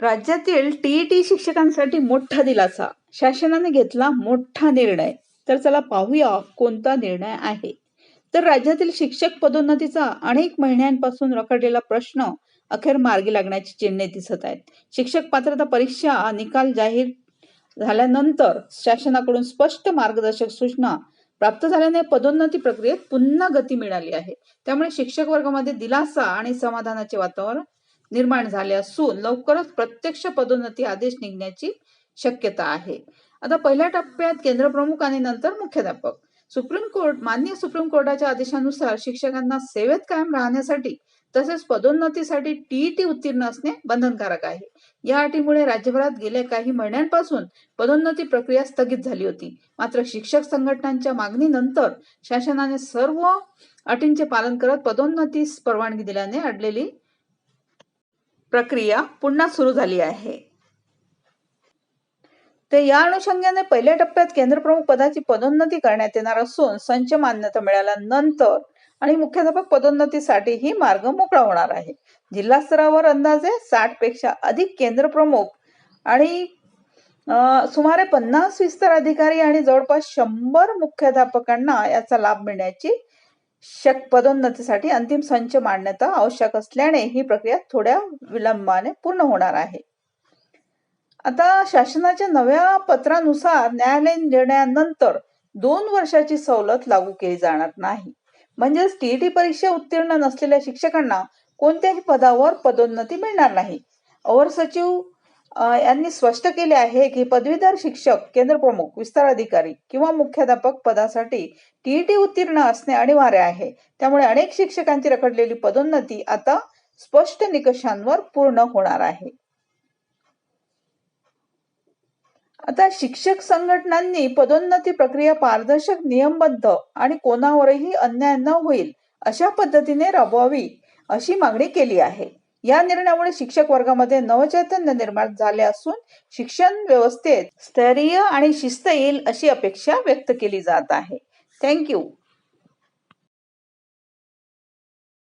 राज्यातील टीईटी शिक्षकांसाठी मोठा दिलासा. शासनाने घेतला मोठा निर्णय. तर चला पाहूया कोणता निर्णय आहे. तर राज्यातील शिक्षक पदोन्नतीचा अनेक महिन्यांपासून रखडलेला प्रश्न अखेर मार्गी लागण्याची चिन्हे दिसत आहेत. शिक्षक पात्रता परीक्षा निकाल जाहीर झाल्यानंतर शासनाकडून स्पष्ट मार्गदर्शक सूचना प्राप्त झाल्याने पदोन्नती प्रक्रियेत पुन्हा गती मिळाली आहे. त्यामुळे शिक्षक वर्गामध्ये दिलासा आणि समाधानाचे वातावरण निर्माण झाले असून लवकरच प्रत्यक्ष पदोन्नती आदेश निघण्याची शक्यता आहे. आता पहिल्या टप्प्यात केंद्र प्रमुख आणि नंतर मुख्याध्यापक. सुप्रीम कोर्ट मान्य सुप्रीम कोर्टाच्या आदेशानुसार शिक्षकांना सेवेत कायम राहण्यासाठी तसेच पदोन्नतीसाठी टीईटी उत्तीर्ण असणे बंधनकारक आहे. या अटीमुळे राज्यभरात गेल्या काही महिन्यांपासून पदोन्नती प्रक्रिया स्थगित झाली होती. मात्र शिक्षक संघटनांच्या मागणीनंतर शासनाने सर्व अटींचे पालन करत पदोन्नतीस परवानगी दिल्याने अडलेली प्रक्रिया पुन्हा सुरू झाली आहे. ते या अनुषंगाने पहिल्या टप्प्यात केंद्रप्रमुख पदाची पदोन्नती करण्यात येणार असून संच मान्यता मिळाल्यानंतर आणि मुख्याध्यापक पदोन्नतीसाठीही मार्ग मोकळा होणार आहे. जिल्हा स्तरावर अंदाजे साठपेक्षा अधिक केंद्र प्रमुख आणि सुमारे पन्नास विस्तार अधिकारी आणि जवळपास शंभर मुख्याध्यापकांना याचा लाभ मिळण्याची शक पदोन्नतीसाठी अंतिम संच मांडण्यात आवश्यक असल्याने ही प्रक्रिया थोड्या विलंबाने पूर्ण होणार आहे. आता शासनाच्या नव्या पत्रानुसार न्यायालयीन निर्णयानंतर दोन वर्षाची सवलत लागू केली जाणार नाही. म्हणजेच टीईटी परीक्षा उत्तीर्ण नसलेल्या शिक्षकांना कोणत्याही पदावर पदोन्नती मिळणार नाही. अवर सचिव यांनी स्पष्ट केले आहे की पदवीधर शिक्षक केंद्र प्रमुख विस्तार अधिकारी किंवा मुख्याध्यापक पदासाठी टीईटी उत्तीर्ण असणे अनिवार्य आहे. त्यामुळे अनेक शिक्षकांची रखडलेली पदोन्नती आता स्पष्ट निकषांवर पूर्ण होणार आहे. आता शिक्षक संघटनांनी पदोन्नती प्रक्रिया पारदर्शक नियमबद्ध आणि कोणावरही अन्याय न होईल अशा पद्धतीने राबवावी अशी मागणी केली आहे. या निर्णयामुळे शिक्षक वर्गामध्ये नवचैतन्य निर्माण झाले असून शिक्षण व्यवस्थेत स्थैर्य आणि शिस्त येईल अशी अपेक्षा व्यक्त केली जात आहे. थँक्यू